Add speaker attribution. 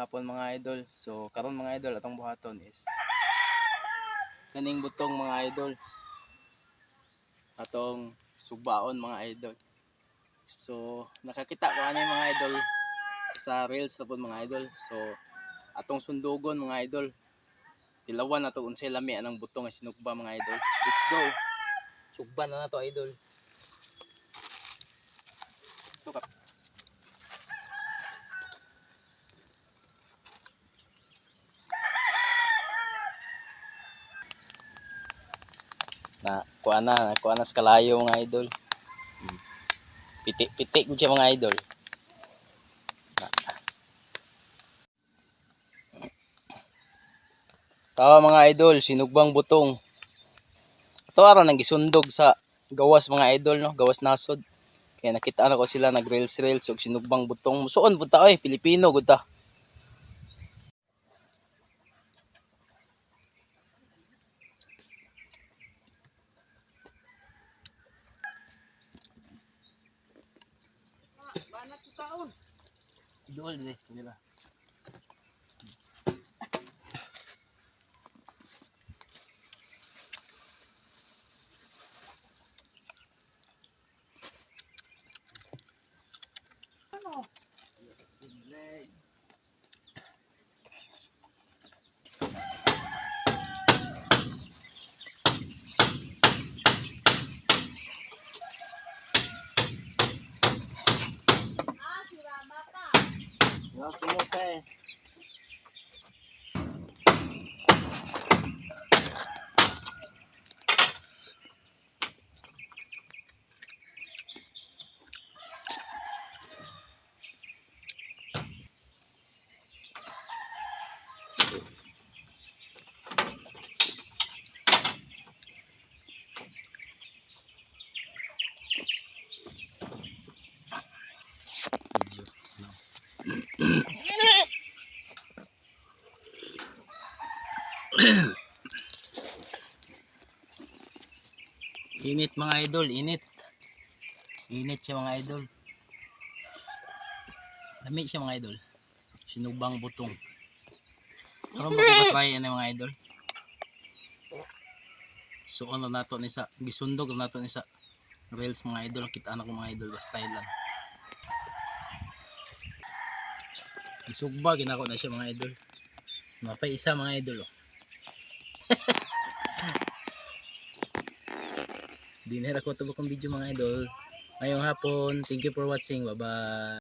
Speaker 1: hapon mga idol. So karon mga idol atong buhaton is kaning butong mga idol. Atong sugbaon mga idol. So nakakita ko ani mga idol sa reels na mga idol. So atong sundugon mga idol. Tilawan na to unsay lami anang butong nga sinugba mga idol. Let's go. Sugba na na to idol. Ito na kuha na kuha na sa kalayo mga idol. Piti piti ko siya mga idol. Tawa mga idol sinugbang butong. Ito ara nang gisundog sa gawas mga idol no? Gawas nasod kaya nakita na ko sila nag rails rails ug sinugbang butong. Musuon punta oy Pilipino gud ta Idol di nila. 然后，今天。Init mga idol, init. Init siya mga idol. Lami siya mga idol. Sinubang butong. Karon ba ko try ano mga idol? So ano nato ni sa gisundog nato ni sa rails mga idol kita na ko mga idol basta lang. Isugba ginako na siya mga idol. Mapay isa mga idol oh. Dinera ko tubok ang video mga idol. Ngayong hapon, thank you for watching. Bye-bye.